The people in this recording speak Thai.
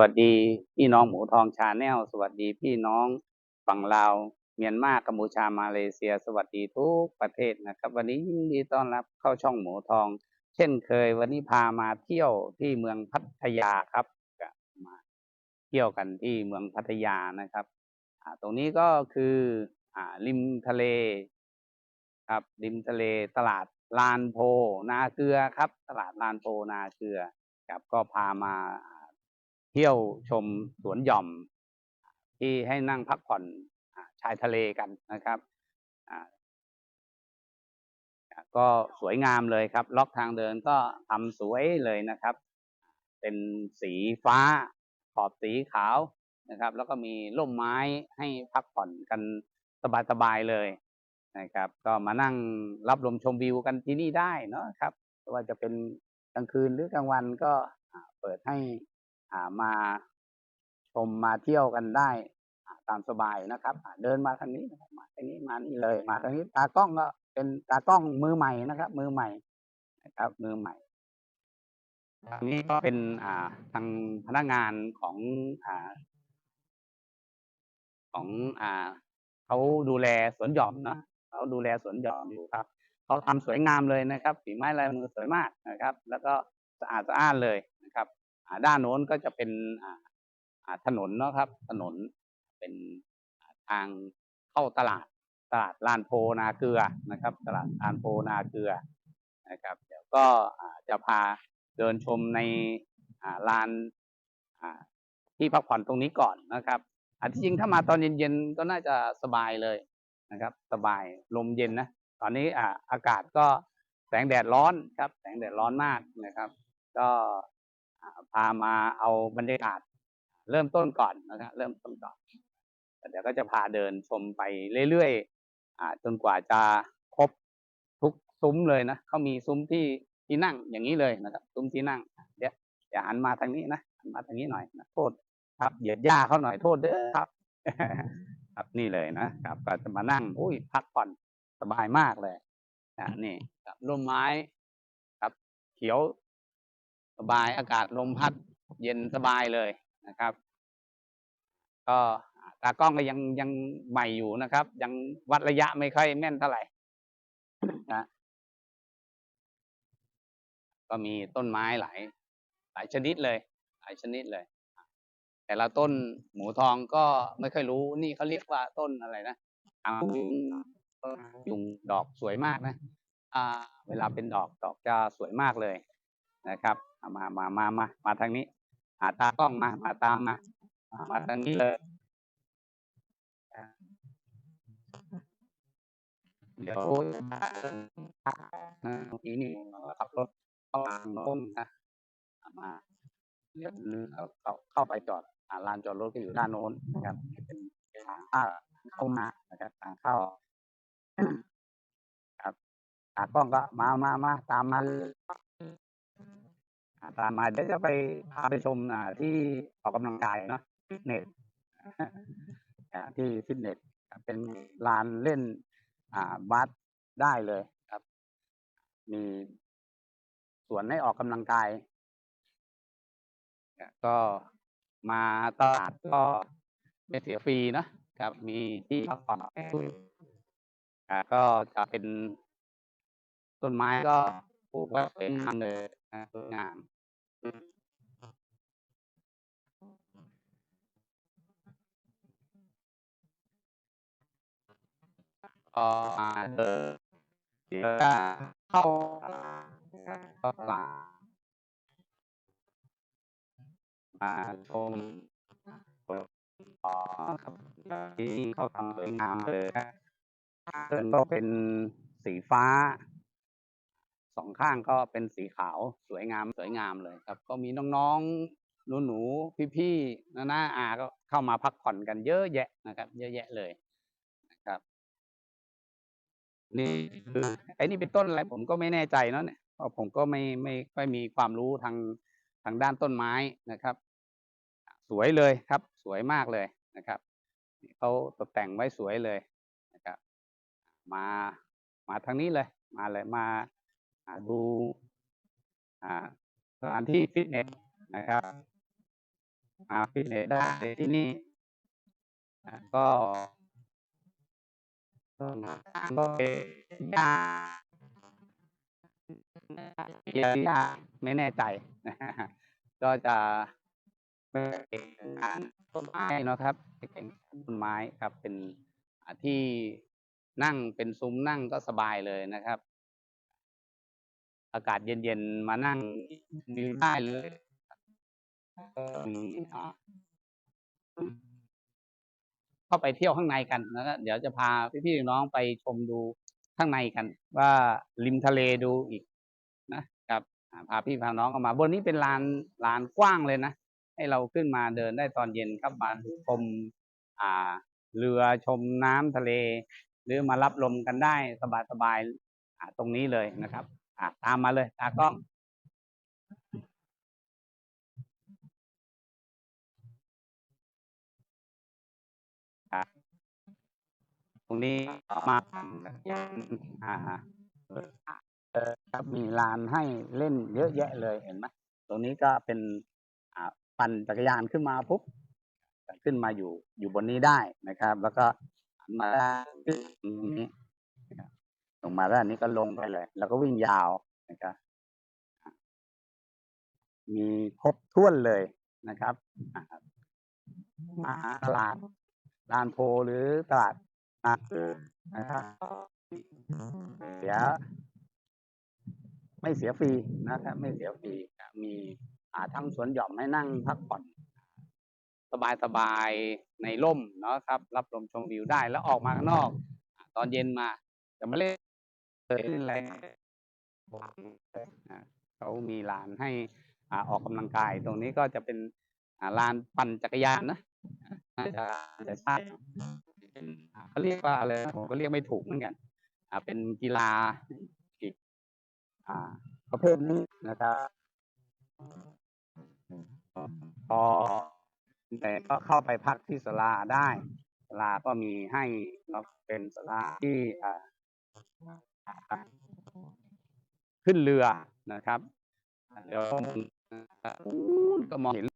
วัสดีพี่น้องหมูทองชาแนลสวัสดีพี่น้องฝั่งลาวเมียนมากัมพูชามาเลเซีย สวัสดีทุกประเทศนะครับ วันนี้ยินดีต้อนรับเข้าช่องหมูทอง เช่นเคย วันนี้พามาเที่ยวที่เมืองพัทยาครับก็มาเที่ยวกันที่เมืองพัทยานะครับตรงนี้ก็คืออริมทะเลครับริมทะเลตลาดลานโพนาเกลือครับ ตลาดลานโพนาเกลือครับก็พามา เที่ยวชมสวนหย่อม ที่ให้นั่งพักผ่อนชายทะเลกันนะครับก็สวยงามเลยครับ ล็อกทางเดินก็ทำสวยเลยนะครับ เป็นสีฟ้า ขอบสีขาวนะครับ แล้วก็มีร่มไม้ให้พักผ่อนกันสบายๆเลยนะครับ ก็มานั่งรับลมชมวิวกันที่นี่ได้เนาะครับว่าจะเป็นกลางคืนหรือกลางวันก็เปิดให้ มาชมมาเที่ยวกันได้ตามสบายนะครับ เดินมาทางนี้มาทางนี้มานี่เลย มาทางนี้ตากล้องก็เป็นตากล้องมือใหม่นะครับ มือใหม่นะครับ มือใหม่อันนี้ก็เป็นอ่าทางพนักงานของอ่า ของอ่าเขาดูแลสวนหย่อมเนาะเขาดูแลสวนหย่อมอยู่ครับเขาทำสวยงามเลยนะครับฝีไม้ลายมือสวยมากนะครับ แล้วก็สะอาดสะอ้านเลย ด้านโน้นก็จะเป็นถนนเนาะครับ ถนนเป็นทางเข้าตลาดตลาดลานโพนาเกลือนะครับ ตลาดลานโพนาเกลือนะครับ เดี๋ยวก็จะพาเดินชมในลานที่พักผ่อนตรงนี้ก่อนนะครับอันที่จริงถ้ามาตอนเย็นๆก็น่าจะสบายเลยนะครับ สบายลมเย็นนะตอนนี้อากาศก็แสงแดดร้อนครับ แสงแดดร้อนมากนะครับ ก็ พามาเอาบรรยากาศเริ่มต้นก่อนนะครับเริ่มต้นก่อนเดี๋ยวก็จะพาเดินชมไปเรื่อยๆจนกว่าจะครบทุกซุ้มเลยนะเขามีซุ้มที่ที่นั่งอย่างนี้เลยนะครับ ซุ้มที่นั่ง เดี๋ยวเดี๋ยวหันมาทางนี้นะหันมาทางนี้หน่อยนะโทษครับเหยียดหญ้าเขาหน่อยโทษเด้อครับ ครับนี่เลยนะครับก็จะมานั่งอุ้ยพักผ่อนสบายมากเลยนะนี่ครับร่มไม้ ครับ เขียว สบายอากาศลมพัดเย็นสบายเลยนะครับ ก็ตากล้องก็ยังยังใหม่อยู่นะครับ ยังวัดระยะไม่ค่อยแม่นเท่าไหร่นะก็มีต้นไม้หลายหลายชนิดเลย หลายชนิดเลย แต่ละต้นหมูทองก็ไม่ค่อยรู้ นี่เขาเรียกว่าต้นอะไรนะหางยุงต้นหางยุงดอกสวยมากนะ อ่า เวลาเป็นดอกดอกจะสวยมากเลย นะครับมามามามามาทางนี้หาตากล้องมามาตามมามาทางนี้เลยเดี๋ยวอีนี่ขับรถเข้ามาต้นนะมาเลี้ยวเข้าเข้าไปจอดอ่าลานจอดรถก็อยู่ด้านโน้นนะครับเป็นทางเข้าเข้ามานะครับทางเข้าครับตากล้องก็มามามาตามมา ตามมาเดี๋ยวจะไปพาไปชมอ่าที่ออกกำลังกายเนาะฟิตเนสอ่าที่ฟิตเนสเป็นลานเล่นอ่าบาสได้เลยครับ มีสวนให้ออกกำลังกายเนี่ยก็มาตลาดก็ไม่เสียฟรีนะครับ มีที่พักผ่อนก็จะเป็นต้นไม้ก็ปลูกไว้สวยงามเลยนะสวยงาม ก็มาเดินเดี๋ยวจะเข้าตลาดเข้าตลาดมาชมอ๋อครับที่เขาทำสวยงามเลยนะเดินก็เป็นสีฟ้า สองข้างก็เป็นสีขาวสวยงามสวยงามเลยครับ ก็มีน้องๆหนูๆพี่ๆน้าน้าอาก็เข้ามาพักผ่อนกันเยอะแยะนะครับ เยอะแยะเลยนะครับ นี่คือไอ้นี่เป็นต้นอะไรผมก็ไม่แน่ใจเนาะเนี่ยเพราะผมก็ไม่ไม่ค่อยมีความรู้ทางทางด้านต้นไม้นะครับ สวยเลยครับ สวยมากเลยนะครับเขาตกแต่งไว้สวยเลยนะครับ มามาทางนี้เลย มาเลยมา ดูสถานที่ฟิตเนสนะครับมาฟิตเนสได้ที่นี่ก็ก็เป็นยายาที่ไม่แน่ใจ ก็จะเป็นการต้นไม้เนาะครับเป็นต้นไม้ครับเป็นที่นั่งเป็นซุ้มนั่งก็สบายเลยนะครับ อากาศเย็นๆ มานั่งวิวได้เลยเข้าไปเที่ยวข้างในกันนะครับเดี๋ยวจะพาพี่ๆน้องไปชมดูข้างในกัน ว่าริมทะเลดูอีกนะครับพาพี่พาน้องเข้ามา บนนี้เป็นลานลานกว้างเลยนะ ให้เราขึ้นมาเดินได้ตอนเย็นครับมาชมอ่า เรือชมน้ำทะเล หรือมารับลมกันได้สบายๆตรงนี้เลยนะครับ อ่าตามมาเลยตากล้องตรงนี้มาอ่าเออครับมีลานให้เล่นเยอะแยะเลยเห็นไหมตรงนี้ก็เป็นอ่าปั่นจักรยานขึ้นมาปุ๊บขึ้นมาอยู่อยู่บนนี้ได้นะครับ แล้วก็มาด้านขึ้นตรงนี้ มาด้านนี้ก็ลงไปเลย แล้วก็วิ่งยาวนะครับ มีครบถ้วนเลยนะครับมาตลาดลานโพหรือตลาดนัดนะครับเสียไม่เสียฟรีนะครับ ไม่เสียฟรีมีอาทั้งสวนหย่อมให้นั่งพักผ่อน สบายๆในร่มเนาะครับ รับลมชมวิวได้แล้วออกมาข้างนอก ตอนเย็นมาจะมาเล่น เล่นอะไรเขามีลานให้อออกกำลังกาย ตรงนี้ก็จะเป็นลานปั่นจักรยานนะน่าจะจะใช่เป็นอ่าเขาเรียกว่าอะไรผมก็เรียกไม่ถูกเหมือนกันเป็นกีฬาอีกประเภทนี้นะครับพอแต่ก็เข้าไปพักที่ศาลาได้ศาลาก็มีให้เราเป็นศาลาที่อ่า ขึ้นเรือนะครับเดี๋ยวก็มองเห็น